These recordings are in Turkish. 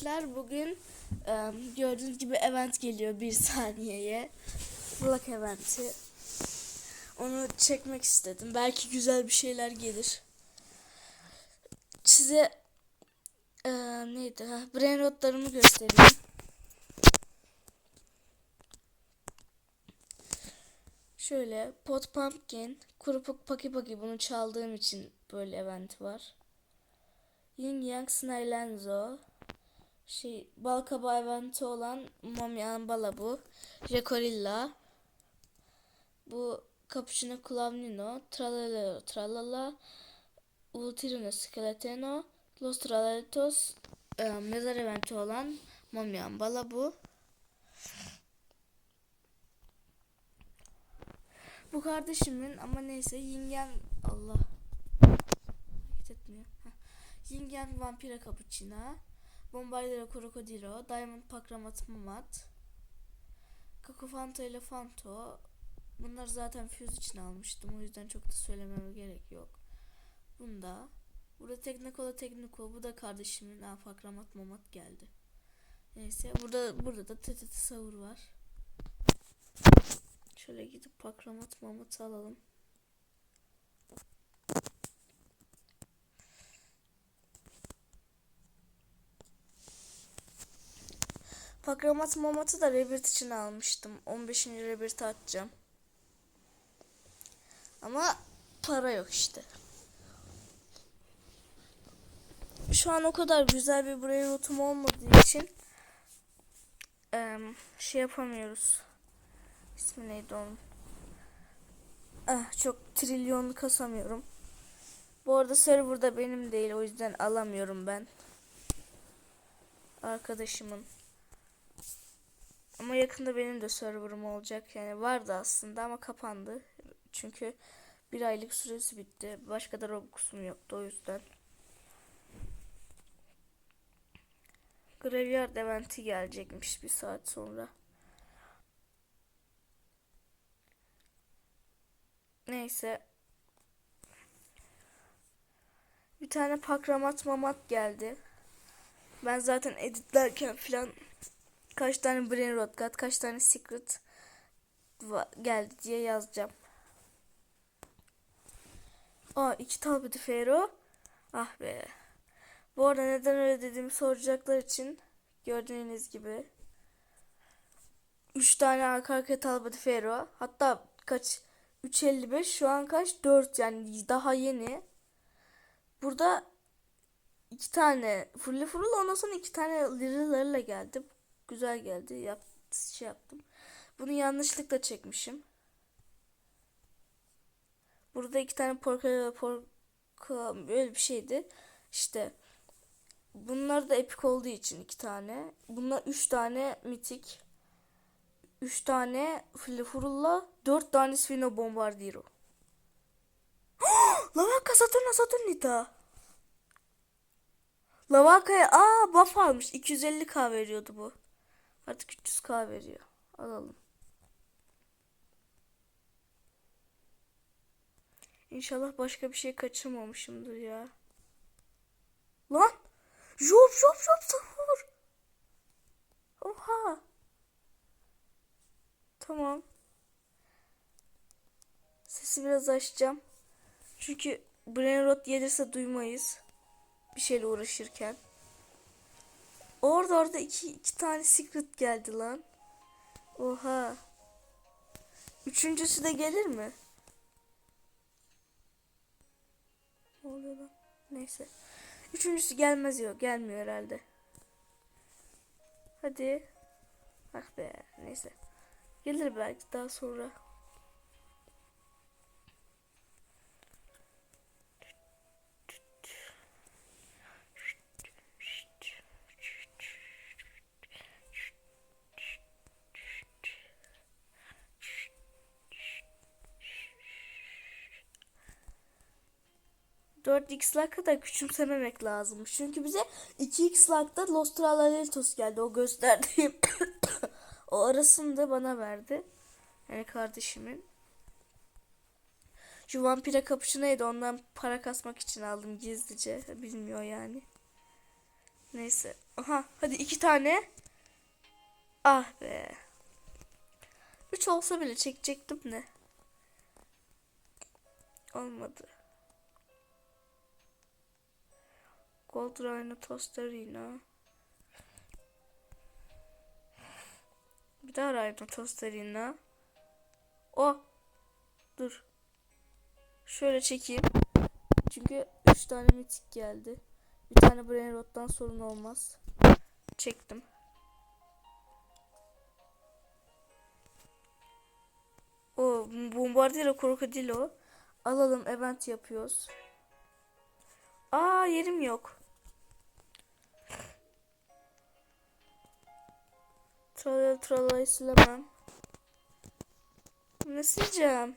Erkekler bugün e, gördüğünüz gibi event geliyor bir saniyeye. Vlog eventi. Onu çekmek istedim. Belki güzel bir şeyler gelir. Size e, neydi? Ha, brain rotlarımı göstereyim. Şöyle Pot Pumpkin, Kurupuk Paki Paki bunu çaldığım için böyle event var. Yin Yang Snylenzo, şey Balkabağı eventi olan Momyan Bala bu. Rekorilla. Bu Cappuccino Clavnino, Tralala Tralala, Ultirino Skeleteno, Los Tralalitos, e, mezar eventi olan Momyan Bala bu. Kardeşimin ama neyse Yingen Allah hareket etmiyor. Yingen Vampira Cappuccina, Bombardero Crocodilo, Diamond Pakramat Mamat, Kakofanta ile Fanto. Bunlar zaten Fuse için almıştım. O yüzden çok da söylememe gerek yok. Bunda. Burada Teknikola Tekniko. Bu da kardeşimin. Aa, Pakramat Mamat geldi. Neyse. Burada burada da TTT Savur var. Şöyle gidip Pakramat Mamat'ı alalım. Pakramat Mamat'ı da Rebirth için almıştım. 15. Rebirth'ı atacağım. Ama para yok işte. Şu an o kadar güzel bir brain rotum olmadığı için şey yapamıyoruz. İsmi neydi onun? Ah, çok trilyonlu kasamıyorum. Bu arada serverda benim değil o yüzden alamıyorum ben. Arkadaşımın. Ama yakında benim de serverım olacak. Yani vardı aslında ama kapandı. Çünkü bir aylık süresi bitti. Başka da Robux'um yoktu o yüzden. Graveyard eventi gelecekmiş bir saat sonra. Neyse. Bir tane pakramat mamat geldi. Ben zaten editlerken filan kaç tane brain rot got, kaç tane secret geldi diye yazacağım. Aa iki talbeti Fero. Ah be. Bu arada neden öyle dediğimi soracaklar için gördüğünüz gibi 3 tane arka arkaya talbeti Fero. Hatta kaç 3.55 şu an kaç 4 yani daha yeni. Burada iki tane fully full ondan sonra iki tane liralarla geldi. Güzel geldi. Yap, şey yaptım. Bunu yanlışlıkla çekmişim. Burada iki tane porka porka böyle bir şeydi. İşte bunlar da epik olduğu için iki tane. Bunlar üç tane mitik. Üç tane Flifurulla, dört tane Svino Bombardiro. Lavaka Saturna Saturnita. Lavaka'ya aa buff almış. 250k veriyordu bu. Artık 300k veriyor. Alalım. İnşallah başka bir şey kaçırmamışımdır ya. Lan! Jop jop jop sahur. Oha. Tamam. Sesi biraz açacağım. Çünkü brain rot gelirse duymayız. Bir şeyle uğraşırken. Orada orada iki, iki tane secret geldi lan. Oha. Üçüncüsü de gelir mi? Ne oluyor lan? Neyse. Üçüncüsü gelmez yok. Gelmiyor herhalde. Hadi. Ah be. Neyse. Gelir belki daha sonra. Dört x kadar küçümsememek lazım. Çünkü bize 2x like'da Los Tralalitos geldi. O gösterdiğim O arasını da bana verdi. Yani kardeşimin. Şu vampire kapışı neydi? Ondan para kasmak için aldım gizlice. Bilmiyor yani. Neyse. Aha hadi iki tane. Ah be. Üç olsa bile çekecektim de. Olmadı. Gold Rhino Tostarina. Bir daha Rhino Tostarina. O. Dur. Şöyle çekeyim. Çünkü 3 tane mitik geldi. Bir tane Brain Rot'tan sorun olmaz. Çektim. O Bombardiro Krokodilo. Alalım event yapıyoruz. Aa yerim yok. Tralala tralala silemem. Ne sileceğim?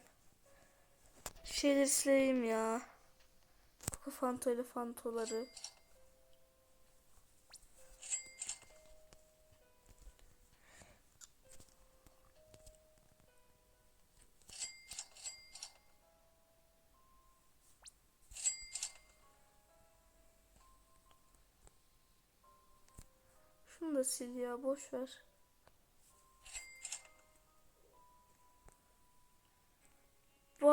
Şeyleri sileyim ya. Fanto ile fantoları. Şunu da sil ya boş ver.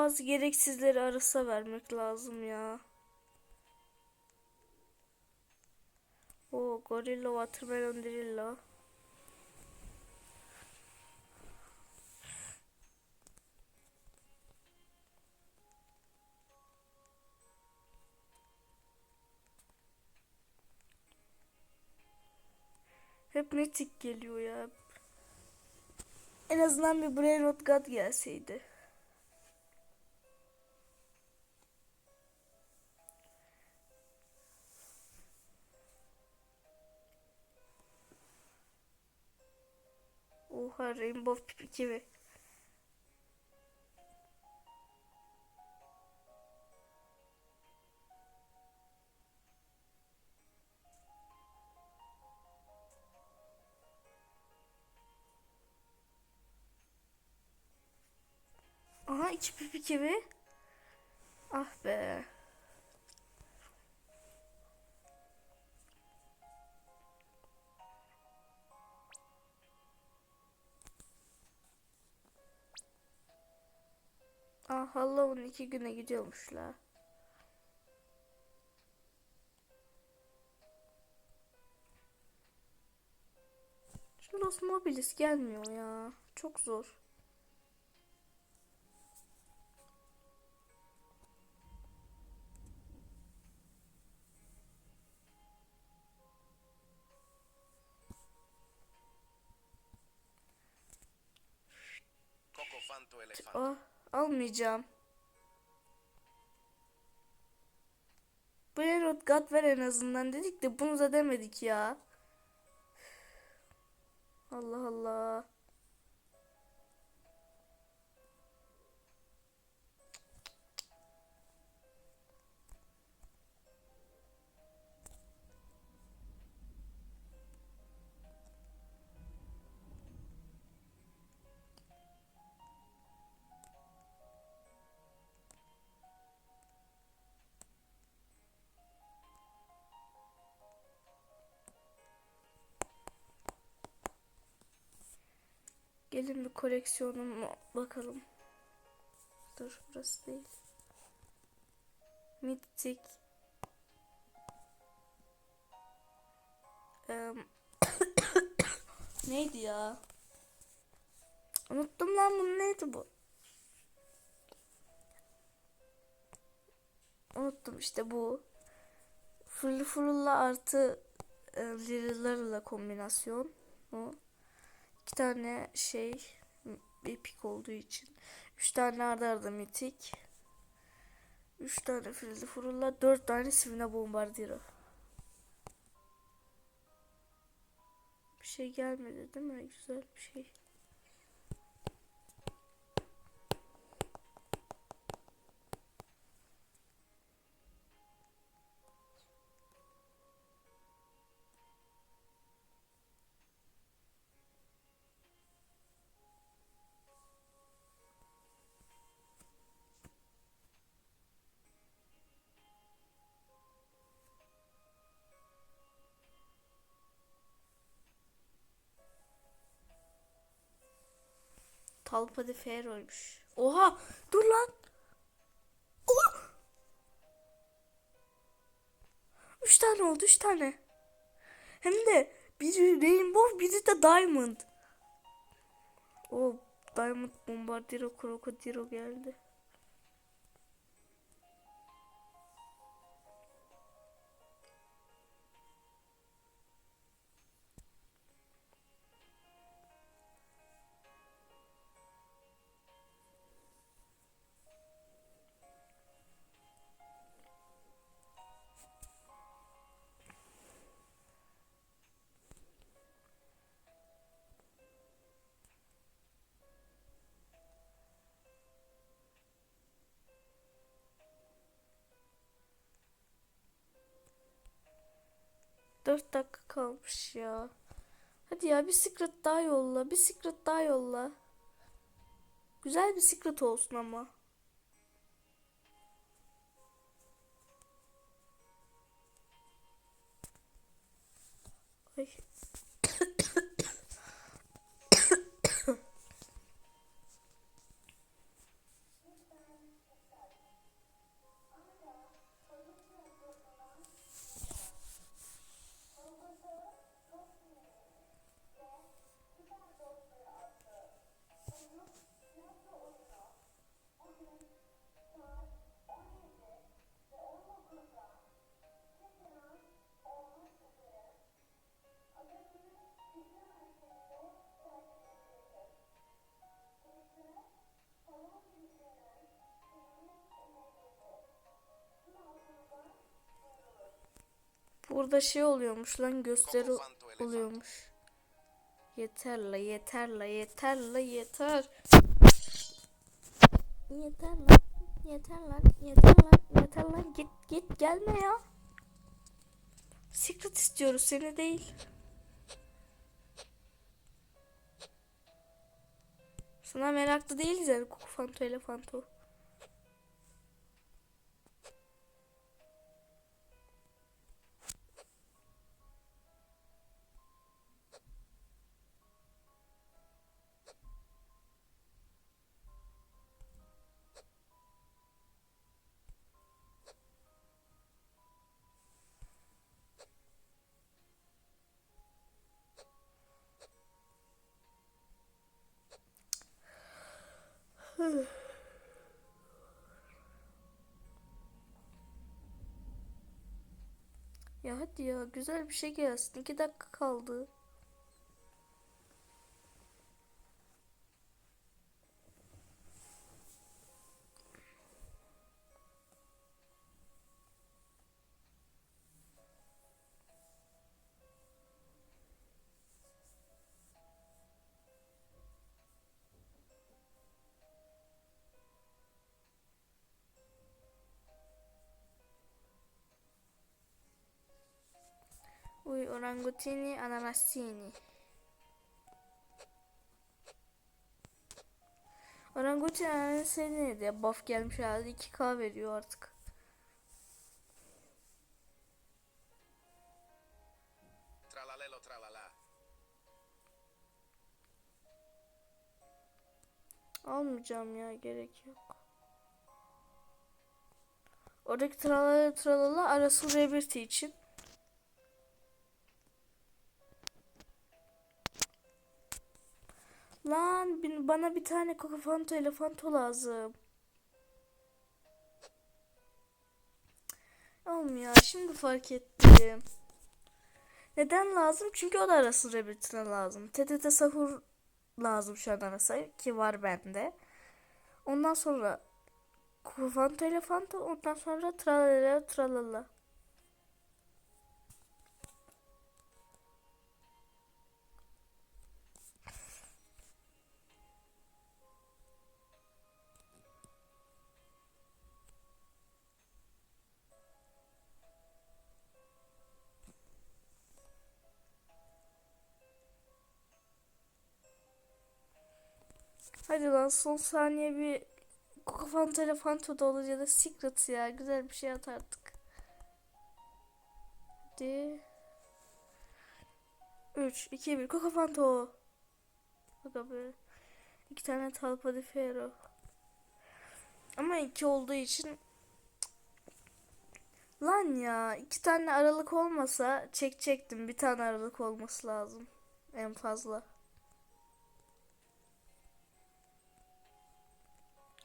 Bazı gereksizleri arasa vermek lazım ya. O gorilla watermelon drilla. Hep mitik geliyor ya. En azından bir Brain Rot God gelseydi. Oha Rainbow Pipi gibi. Aha iki pipi gibi. Ah be. Ah Halloween iki güne gidiyormuş la. Şu Los Mobilis gelmiyor ya. Çok zor. Coco Fanto Elefante. Ah almayacağım. Brain Rot God ver en azından dedik de bunu da demedik ya. Allah Allah. Gelin bir koleksiyonuma bakalım. Dur burası değil. Mythic. Em, neydi ya? Unuttum lan bunu neydi bu? Unuttum işte bu. Fırlı fırılla artı e, liralarla kombinasyon. O. İki tane şey epik olduğu için. Üç tane arda arda mitik. Üç tane frilli furulla. Dört tane Sivina Bombardiro. Bir şey gelmedi değil mi? Güzel bir şey. Talpa de Ferro'ymuş. Oha dur lan. Oh! Üç tane oldu üç tane. Hem de biri Rainbow biri de Diamond. O Diamond Bombardiro Krokodilo geldi. Dört dakika kalmış ya. Hadi ya bir secret daha yolla. Bir secret daha yolla. Güzel bir secret olsun ama. Burada şey oluyormuş lan gösteri oluyormuş. Yeter la yeter la yeter la yeter. Yeter lan yeter lan yeter lan yeter lan git git gelme ya. Secret istiyoruz seni değil. Sana meraklı değiliz yani Kukufanto Elefanto. Ya hadi ya güzel bir şey gelsin. İki dakika kaldı. Uy orangutini ananasini. Orangutin ananasini diye buff gelmiş herhalde 2k veriyor artık. Tralalelo tralala. Almayacağım ya gerek yok. Oradaki tralala tralala arası rebirti için. Lan bana bir tane kokofanto elefanto lazım. Olmuyor şimdi fark ettim. Neden lazım? Çünkü o da arası rebirtine lazım. TTT sahur lazım şu an arası ki var bende. Ondan sonra kokofanto elefanto ondan sonra tralala tralala. Hadi lan son saniye bir Coca Fanta ile da olur ya da Secret ya. Güzel bir şey at artık. Hadi. 3, 2, 1. Coca Fanta. Bak böyle. İki tane Talpa de Fero. Ama iki olduğu için Lan ya iki tane aralık olmasa çekecektim. Bir tane aralık olması lazım en fazla.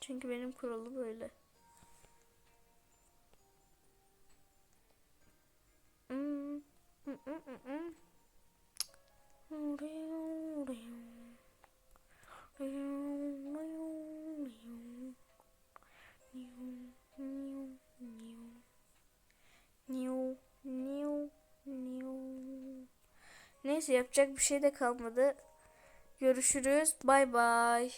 Çünkü benim kuralı böyle. Neyse yapacak bir şey de kalmadı. Görüşürüz. Bay bay.